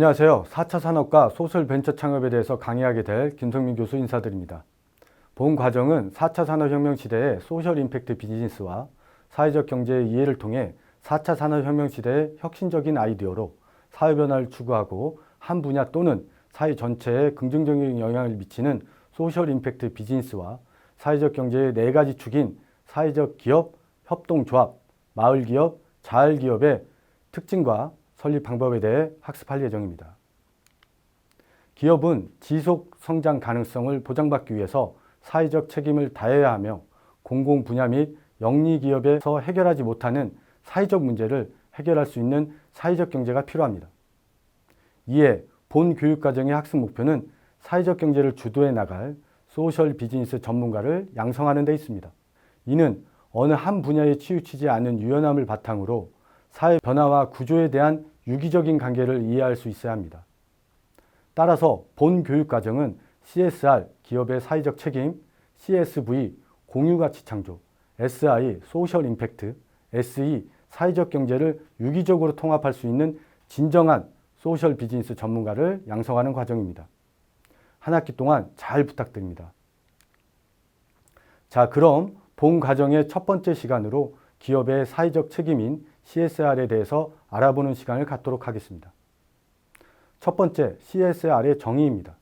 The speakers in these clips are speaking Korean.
안녕하세요. 4차 산업과 소셜 벤처 창업에 대해서 강의하게 될 김성민 교수 인사드립니다. 본 과정은 4차 산업혁명 시대의 소셜 임팩트 비즈니스와 사회적 경제의 이해를 통해 4차 산업혁명 시대의 혁신적인 아이디어로 사회 변화를 추구하고 한 분야 또는 사회 전체에 긍정적인 영향을 미치는 소셜 임팩트 비즈니스와 사회적 경제의 네 가지 축인 사회적 기업, 협동조합, 마을기업, 자활기업의 특징과 설립 방법에 대해 학습할 예정입니다. 기업은 지속 성장 가능성을 보장받기 위해서 사회적 책임을 다해야 하며 공공 분야 및 영리 기업에서 해결하지 못하는 사회적 문제를 해결할 수 있는 사회적 경제가 필요합니다. 이에 본 교육과정의 학습 목표는 사회적 경제를 주도해 나갈 소셜 비즈니스 전문가를 양성하는 데 있습니다. 이는 어느 한 분야에 치우치지 않은 유연함을 바탕으로 사회 변화와 구조에 대한 유기적인 관계를 이해할 수 있어야 합니다. 따라서 본 교육 과정은 CSR 기업의 사회적 책임, CSV 공유 가치 창조, SI 소셜 임팩트, SE 사회적 경제를 유기적으로 통합할 수 있는 진정한 소셜 비즈니스 전문가를 양성하는 과정입니다. 한 학기 동안 잘 부탁드립니다. 자, 그럼 본 과정의 첫 번째 시간으로 기업의 사회적 책임인 CSR에 대해서 알아보는 시간을 갖도록 하겠습니다. 첫 번째, CSR의 정의입니다.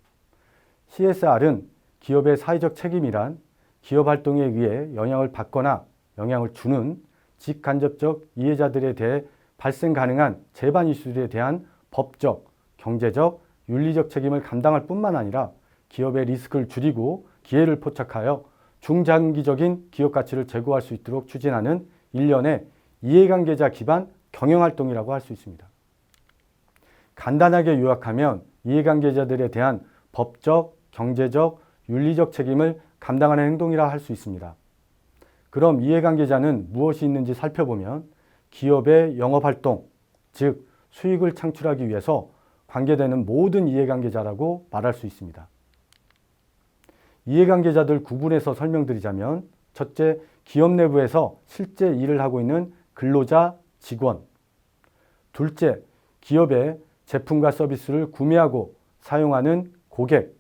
CSR은 기업의 사회적 책임이란 기업 활동에 의해 영향을 받거나 영향을 주는 직간접적 이해자들에 대해 발생 가능한 재반 이슈들에 대한 법적, 경제적, 윤리적 책임을 감당할 뿐만 아니라 기업의 리스크를 줄이고 기회를 포착하여 중장기적인 기업 가치를 제고할 수 있도록 추진하는 일련의 이해관계자 기반 경영활동이라고 할 수 있습니다. 간단하게 요약하면 이해관계자들에 대한 법적, 경제적, 윤리적 책임을 감당하는 행동이라 할 수 있습니다. 그럼 이해관계자는 무엇이 있는지 살펴보면 기업의 영업활동, 즉 수익을 창출하기 위해서 관계되는 모든 이해관계자라고 말할 수 있습니다. 이해관계자들 구분해서 설명드리자면 첫째, 기업 내부에서 실제 일을 하고 있는 근로자, 직원. 둘째, 기업의 제품과 서비스를 구매하고 사용하는 고객.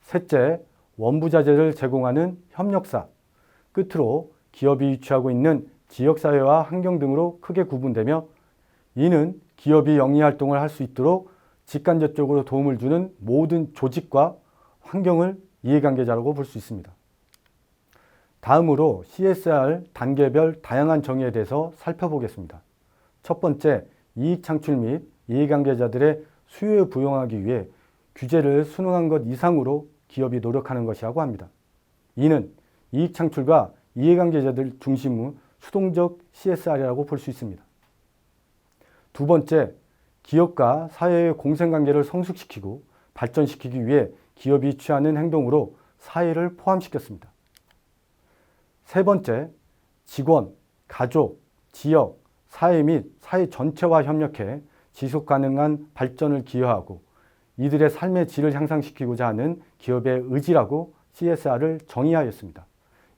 셋째, 원부자재를 제공하는 협력사. 끝으로 기업이 위치하고 있는 지역사회와 환경 등으로 크게 구분되며 이는 기업이 영리활동을 할 수 있도록 직간접적으로 도움을 주는 모든 조직과 환경을 이해관계자라고 볼 수 있습니다. 다음으로 CSR 단계별 다양한 정의에 대해서 살펴보겠습니다. 첫 번째, 이익 창출 및 이해관계자들의 수요에 부응하기 위해 규제를 순응한 것 이상으로 기업이 노력하는 것이라고 합니다. 이는 이익 창출과 이해관계자들 중심의 수동적 CSR이라고 볼 수 있습니다. 두 번째, 기업과 사회의 공생관계를 성숙시키고 발전시키기 위해 기업이 취하는 행동으로 사회를 포함시켰습니다. 세 번째, 직원, 가족, 지역, 사회 및 사회 전체와 협력해 지속 가능한 발전을 기여하고 이들의 삶의 질을 향상시키고자 하는 기업의 의지라고 CSR을 정의하였습니다.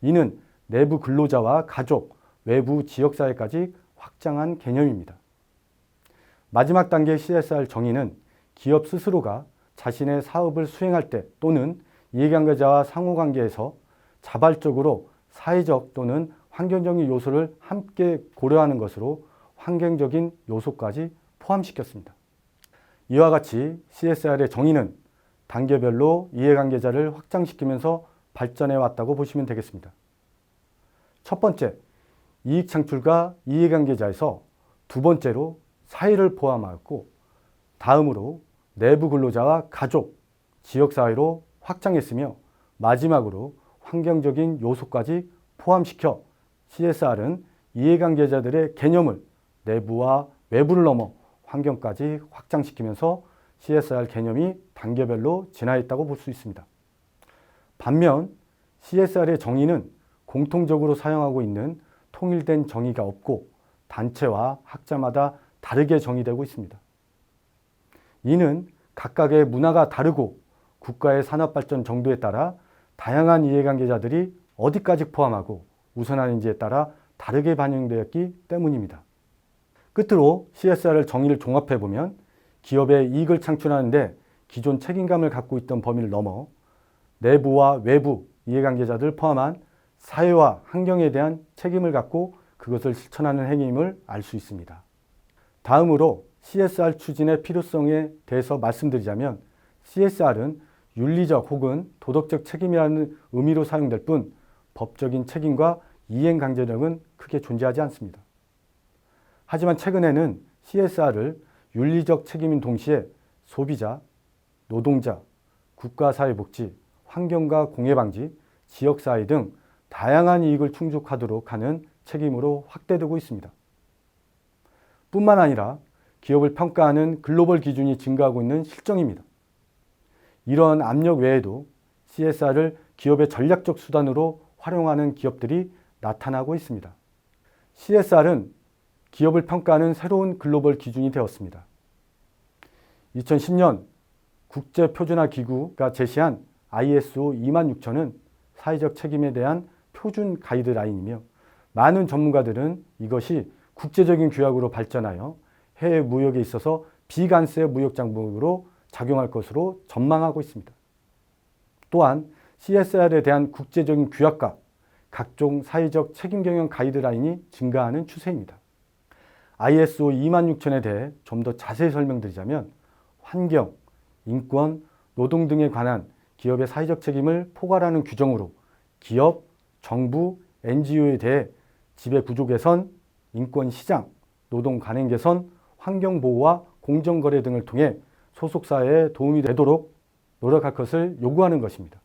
이는 내부 근로자와 가족, 외부 지역사회까지 확장한 개념입니다. 마지막 단계 CSR 정의는 기업 스스로가 자신의 사업을 수행할 때 또는 이해관계자와 상호관계에서 자발적으로 사회적 또는 환경적인 요소를 함께 고려하는 것으로 환경적인 요소까지 포함시켰습니다. 이와 같이 CSR의 정의는 단계별로 이해관계자를 확장시키면서 발전해 왔다고 보시면 되겠습니다. 첫 번째, 이익 창출과 이해관계자에서 두 번째로 사회를 포함하였고 다음으로 내부 근로자와 가족, 지역사회로 확장했으며 마지막으로 환경적인 요소까지 포함시켜 CSR은 이해관계자들의 개념을 내부와 외부를 넘어 환경까지 확장시키면서 CSR 개념이 단계별로 진화했다고 볼 수 있습니다. 반면 CSR의 정의는 공통적으로 사용하고 있는 통일된 정의가 없고 단체와 학자마다 다르게 정의되고 있습니다. 이는 각각의 문화가 다르고 국가의 산업발전 정도에 따라 다양한 이해관계자들이 어디까지 포함하고 우선하는지에 따라 다르게 반영되었기 때문입니다. 끝으로 CSR을 정의를 종합해 보면 기업의 이익을 창출하는데 기존 책임감을 갖고 있던 범위를 넘어 내부와 외부 이해관계자들 포함한 사회와 환경에 대한 책임을 갖고 그것을 실천하는 행위임을 알 수 있습니다. 다음으로 CSR 추진의 필요성에 대해서 말씀드리자면 CSR은 윤리적 혹은 도덕적 책임이라는 의미로 사용될 뿐 법적인 책임과 이행 강제력은 크게 존재하지 않습니다. 하지만 최근에는 CSR을 윤리적 책임인 동시에 소비자, 노동자, 국가사회복지, 환경과 공해방지, 지역사회 등 다양한 이익을 충족하도록 하는 책임으로 확대되고 있습니다. 뿐만 아니라 기업을 평가하는 글로벌 기준이 증가하고 있는 실정입니다. 이러한 압력 외에도 CSR을 기업의 전략적 수단으로 활용하는 기업들이 나타나고 있습니다. CSR은 기업을 평가하는 새로운 글로벌 기준이 되었습니다. 2010년 국제표준화기구가 제시한 ISO 26000은 사회적 책임에 대한 표준 가이드라인이며 많은 전문가들은 이것이 국제적인 규약으로 발전하여 해외 무역에 있어서 비관세 무역 장벽으로 작용할 것으로 전망하고 있습니다. 또한 CSR에 대한 국제적인 규약과 각종 사회적 책임 경영 가이드라인이 증가하는 추세입니다. ISO 26000에 대해 좀 더 자세히 설명드리자면 환경, 인권, 노동 등에 관한 기업의 사회적 책임을 포괄하는 규정으로 기업, 정부, NGO에 대해 지배 구조 개선, 인권 시장, 노동 관행 개선, 환경 보호와 공정 거래 등을 통해 소속사에 도움이 되도록 노력할 것을 요구하는 것입니다.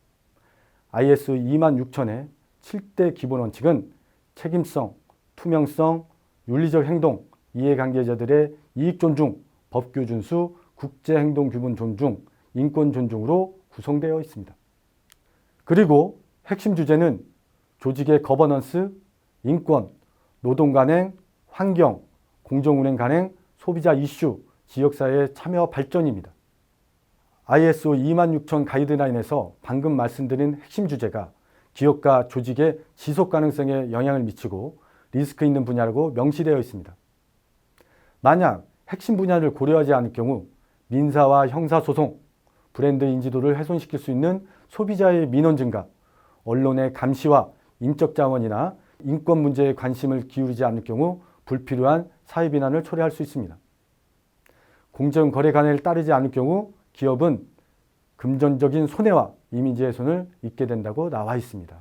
IS 26000의 7대 기본 원칙은 책임성, 투명성, 윤리적 행동, 이해관계자들의 이익 존중, 법규 준수, 국제 행동 규범 존중, 인권 존중으로 구성되어 있습니다. 그리고 핵심 주제는 조직의 거버넌스, 인권, 노동 간행, 환경, 공정 운행 간행, 소비자 이슈, 지역사회 참여 발전입니다. ISO 26000 가이드라인에서 방금 말씀드린 핵심 주제가 기업과 조직의 지속 가능성에 영향을 미치고 리스크 있는 분야라고 명시되어 있습니다. 만약 핵심 분야를 고려하지 않을 경우 민사와 형사소송, 브랜드 인지도를 훼손시킬 수 있는 소비자의 민원 증가, 언론의 감시와 인적 자원이나 인권 문제에 관심을 기울이지 않을 경우 불필요한 사회 비난을 초래할 수 있습니다. 공정 거래 관행을 따르지 않을 경우 기업은 금전적인 손해와 이미지 훼손을 입게 된다고 나와 있습니다.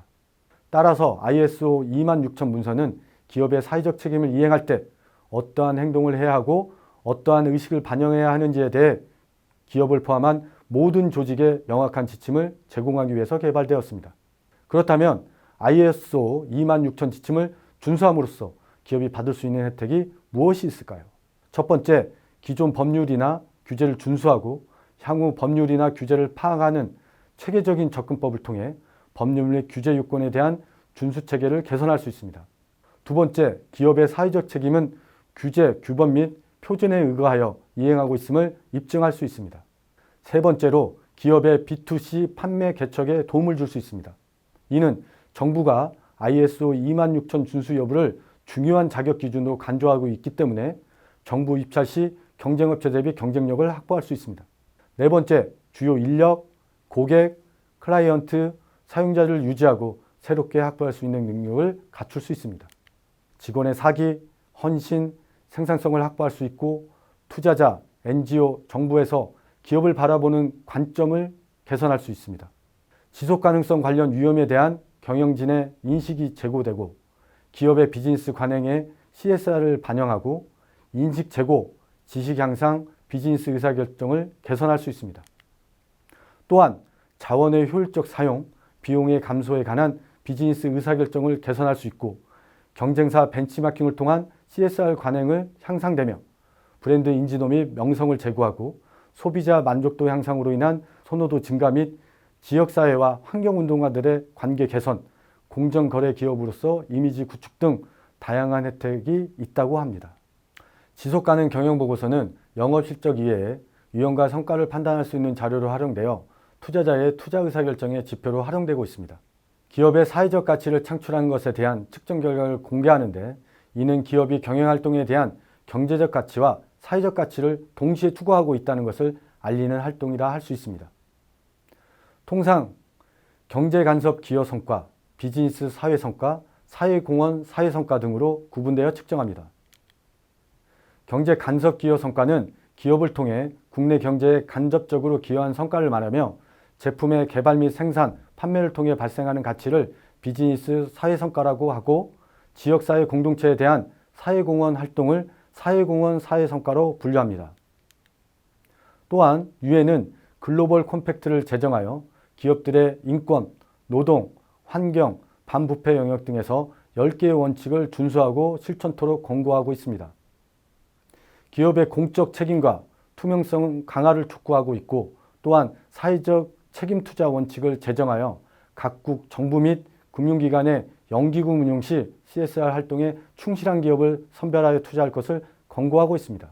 따라서 ISO 26000 문서는 기업의 사회적 책임을 이행할 때 어떠한 행동을 해야 하고 어떠한 의식을 반영해야 하는지에 대해 기업을 포함한 모든 조직에 명확한 지침을 제공하기 위해서 개발되었습니다. 그렇다면 ISO 26000 지침을 준수함으로써 기업이 받을 수 있는 혜택이 무엇이 있을까요? 첫 번째, 기존 법률이나 규제를 준수하고 향후 법률이나 규제를 파악하는 체계적인 접근법을 통해 법률 및 규제 요건에 대한 준수 체계를 개선할 수 있습니다. 두 번째, 기업의 사회적 책임은 규제, 규범 및 표준에 의거하여 이행하고 있음을 입증할 수 있습니다. 세 번째로 기업의 B2C 판매 개척에 도움을 줄 수 있습니다. 이는 정부가 ISO 26000 준수 여부를 중요한 자격 기준으로 간주하고 있기 때문에 정부 입찰 시 경쟁업체 대비 경쟁력을 확보할 수 있습니다. 네 번째, 주요 인력, 고객, 클라이언트, 사용자를 유지하고 새롭게 확보할 수 있는 능력을 갖출 수 있습니다. 직원의 사기, 헌신, 생산성을 확보할 수 있고 투자자, NGO, 정부에서 기업을 바라보는 관점을 개선할 수 있습니다. 지속 가능성 관련 위험에 대한 경영진의 인식이 제고되고 기업의 비즈니스 관행에 CSR을 반영하고 인식 제고, 지식 향상, 비즈니스 의사결정을 개선할 수 있습니다. 또한 자원의 효율적 사용, 비용의 감소에 관한 비즈니스 의사결정을 개선할 수 있고 경쟁사 벤치마킹을 통한 CSR 관행을 향상되며 브랜드 인지도 및 명성을 제고하고 소비자 만족도 향상으로 인한 선호도 증가 및 지역사회와 환경운동가들의 관계 개선, 공정거래 기업으로서 이미지 구축 등 다양한 혜택이 있다고 합니다. 지속 가능 경영 보고서는 영업 실적 이외에 유형과 성과를 판단할 수 있는 자료로 활용되어 투자자의 투자 의사결정의 지표로 활용되고 있습니다. 기업의 사회적 가치를 창출하는 것에 대한 측정 결과를 공개하는데 이는 기업이 경영활동에 대한 경제적 가치와 사회적 가치를 동시에 추구하고 있다는 것을 알리는 활동이라 할 수 있습니다. 통상 경제 간섭 기여 성과, 비즈니스 사회 성과, 사회 공헌 사회 성과 등으로 구분되어 측정합니다. 경제 간섭 기여 성과는 기업을 통해 국내 경제에 간접적으로 기여한 성과를 말하며 제품의 개발 및 생산, 판매를 통해 발생하는 가치를 비즈니스 사회 성과라고 하고 지역사회 공동체에 대한 사회공헌 활동을 사회공헌 사회 성과로 분류합니다. 또한 유엔은 글로벌 콤팩트를 제정하여 기업들의 인권, 노동, 환경, 반부패 영역 등에서 10개의 원칙을 준수하고 실천토록 권고하고 있습니다. 기업의 공적 책임과 투명성 강화를 촉구하고 있고 또한 사회적 책임 투자 원칙을 제정하여 각국 정부 및 금융기관의 연기금 운용 시 CSR 활동에 충실한 기업을 선별하여 투자할 것을 권고하고 있습니다.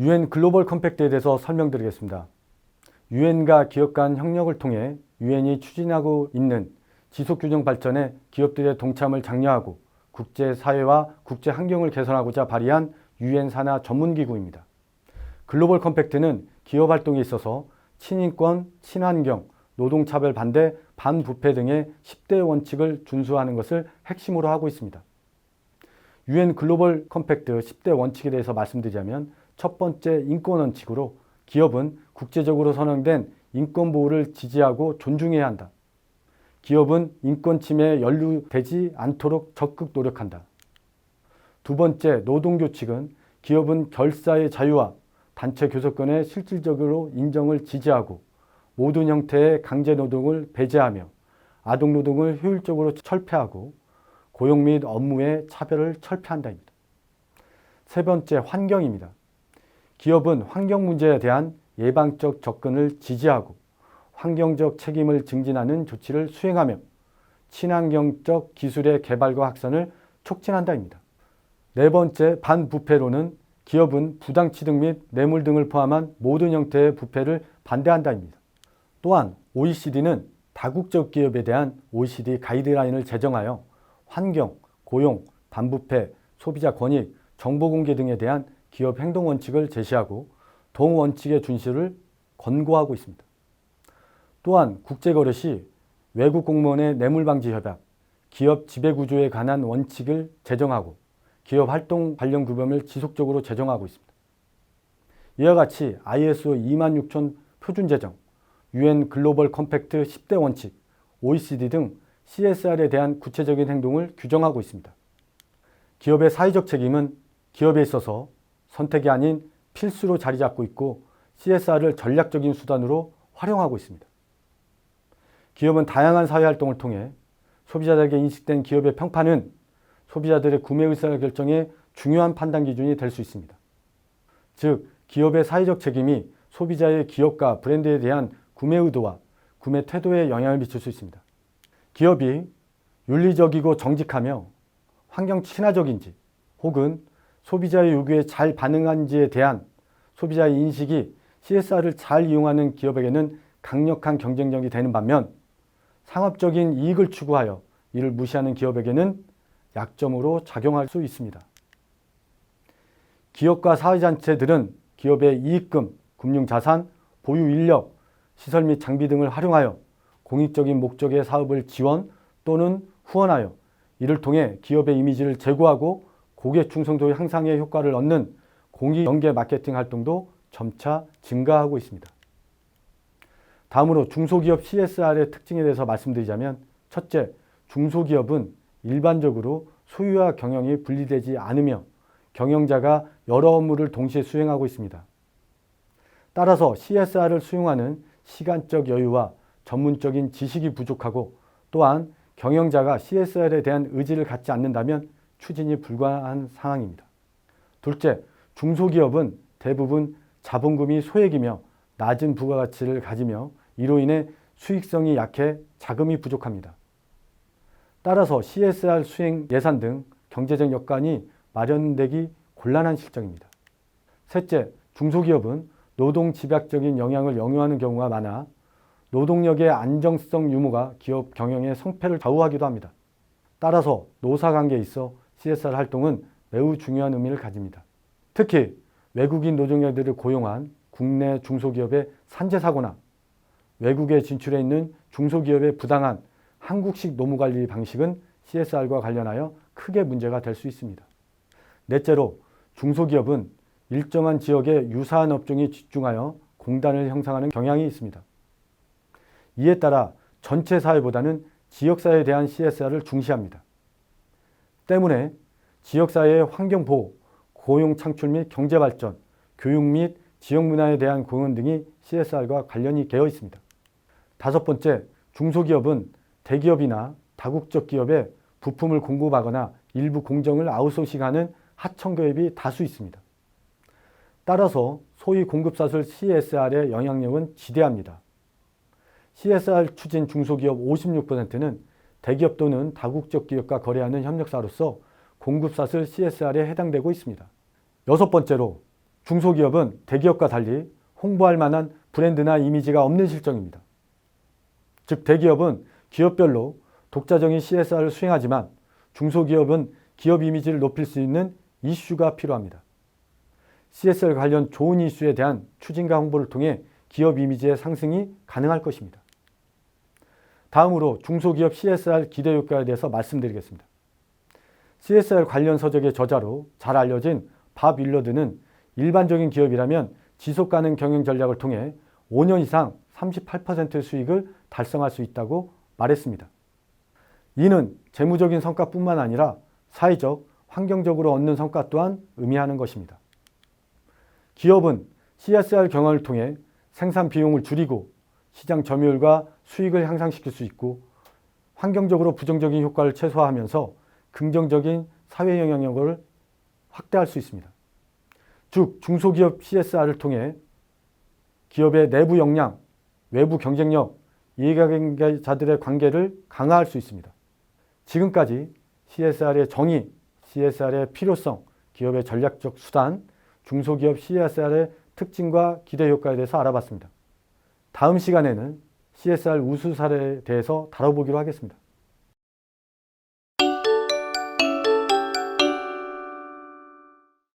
유엔 글로벌 컴팩트에 대해서 설명드리겠습니다. 유엔과 기업 간 협력을 통해 유엔이 추진하고 있는 지속균형 발전에 기업들의 동참을 장려하고 국제사회와 국제 환경을 개선하고자 발의한 유엔 산하 전문기구입니다. 글로벌 컴팩트는 기업 활동에 있어서 친인권, 친환경, 노동차별 반대, 반부패 등의 10대 원칙을 준수하는 것을 핵심으로 하고 있습니다. 유엔 글로벌 컴팩트 10대 원칙에 대해서 말씀드리자면 첫 번째 인권 원칙으로 기업은 국제적으로 선언된 인권 보호를 지지하고 존중해야 한다. 기업은 인권 침해에 연루되지 않도록 적극 노력한다. 두 번째 노동 규칙은 기업은 결사의 자유와 단체 교섭권의 실질적으로 인정을 지지하고 모든 형태의 강제 노동을 배제하며 아동 노동을 효율적으로 철폐하고 고용 및 업무의 차별을 철폐한다입니다. 세 번째 환경입니다. 기업은 환경 문제에 대한 예방적 접근을 지지하고 환경적 책임을 증진하는 조치를 수행하며 친환경적 기술의 개발과 확산을 촉진한다입니다. 네 번째 반부패로는 기업은 부당 취득 및 뇌물 등을 포함한 모든 형태의 부패를 반대한다입니다. 또한 OECD는 다국적 기업에 대한 OECD 가이드라인을 제정하여 환경, 고용, 반부패, 소비자 권익, 정보 공개 등에 대한 기업 행동 원칙을 제시하고 동 원칙의 준수를 권고하고 있습니다. 또한 국제 거래 시 외국 공무원의 뇌물 방지 협약, 기업 지배 구조에 관한 원칙을 제정하고 기업 활동 관련 규범을 지속적으로 제정하고 있습니다. 이와 같이 ISO 26000 표준 제정, UN 글로벌 컴팩트 10대 원칙, OECD 등 CSR에 대한 구체적인 행동을 규정하고 있습니다. 기업의 사회적 책임은 기업에 있어서 선택이 아닌 필수로 자리 잡고 있고 CSR을 전략적인 수단으로 활용하고 있습니다. 기업은 다양한 사회 활동을 통해 소비자들에게 인식된 기업의 평판은 소비자들의 구매 의사 결정에 중요한 판단 기준이 될 수 있습니다. 즉, 기업의 사회적 책임이 소비자의 기업과 브랜드에 대한 구매 의도와 구매 태도에 영향을 미칠 수 있습니다. 기업이 윤리적이고 정직하며 환경 친화적인지 혹은 소비자의 요구에 잘 반응한지에 대한 소비자의 인식이 CSR을 잘 이용하는 기업에게는 강력한 경쟁력이 되는 반면 상업적인 이익을 추구하여 이를 무시하는 기업에게는 약점으로 작용할 수 있습니다. 기업과 사회단체들은 기업의 이익금, 금융자산, 보유 인력, 시설 및 장비 등을 활용하여 공익적인 목적의 사업을 지원 또는 후원하여 이를 통해 기업의 이미지를 제고하고 고객 충성도 향상의 효과를 얻는 공익 연계 마케팅 활동도 점차 증가하고 있습니다. 다음으로 중소기업 CSR의 특징에 대해서 말씀드리자면 첫째, 중소기업은 일반적으로 소유와 경영이 분리되지 않으며 경영자가 여러 업무를 동시에 수행하고 있습니다. 따라서 CSR을 수용하는 시간적 여유와 전문적인 지식이 부족하고 또한 경영자가 CSR에 대한 의지를 갖지 않는다면 추진이 불가한 상황입니다. 둘째, 중소기업은 대부분 자본금이 소액이며 낮은 부가가치를 가지며 이로 인해 수익성이 약해 자금이 부족합니다. 따라서 CSR 수행 예산 등 경제적 여건이 마련되기 곤란한 실정입니다. 셋째, 중소기업은 노동 집약적인 영향을 영유하는 경우가 많아 노동력의 안정성 유무가 기업 경영의 성패를 좌우하기도 합니다. 따라서 노사 관계에 있어 CSR 활동은 매우 중요한 의미를 가집니다. 특히 외국인 노동자들을 고용한 국내 중소기업의 산재 사고나 외국에 진출해 있는 중소기업의 부당한 한국식 노무관리 방식은 CSR과 관련하여 크게 문제가 될 수 있습니다. 넷째로 중소기업은 일정한 지역의 유사한 업종이 집중하여 공단을 형성하는 경향이 있습니다. 이에 따라 전체 사회보다는 지역사회에 대한 CSR을 중시합니다. 때문에 지역사회의 환경보호, 고용 창출 및 경제발전, 교육 및 지역 문화에 대한 공헌 등이 CSR과 관련이 되어 있습니다. 다섯 번째, 중소기업은 대기업이나 다국적 기업에 부품을 공급하거나 일부 공정을 아웃소싱하는 하청 기업이 다수 있습니다. 따라서 소위 공급사슬 CSR의 영향력은 지대합니다. CSR 추진 중소기업 56%는 대기업 또는 다국적 기업과 거래하는 협력사로서 공급사슬 CSR에 해당되고 있습니다. 여섯 번째로 중소기업은 대기업과 달리 홍보할 만한 브랜드나 이미지가 없는 실정입니다. 즉 대기업은 기업별로 독자적인 CSR을 수행하지만 중소기업은 기업 이미지를 높일 수 있는 이슈가 필요합니다. CSR 관련 좋은 이슈에 대한 추진과 홍보를 통해 기업 이미지의 상승이 가능할 것입니다. 다음으로 중소기업 CSR 기대 효과에 대해서 말씀드리겠습니다. CSR 관련 서적의 저자로 잘 알려진 밥 윌러드는 일반적인 기업이라면 지속 가능 경영 전략을 통해 5년 이상 38% 수익을 달성할 수 있다고 말했습니다. 이는 재무적인 성과뿐만 아니라 사회적, 환경적으로 얻는 성과 또한 의미하는 것입니다. 기업은 CSR 경험을 통해 생산 비용을 줄이고 시장 점유율과 수익을 향상시킬 수 있고 환경적으로 부정적인 효과를 최소화하면서 긍정적인 사회 영향력을 확대할 수 있습니다. 즉 중소기업 CSR을 통해 기업의 내부 역량, 외부 경쟁력, 이해관계자들의 관계를 강화할 수 있습니다. 지금까지 CSR의 정의, CSR의 필요성, 기업의 전략적 수단, 중소기업 CSR의 특징과 기대 효과에 대해서 알아봤습니다. 다음 시간에는 CSR 우수 사례에 대해서 다뤄보기로 하겠습니다.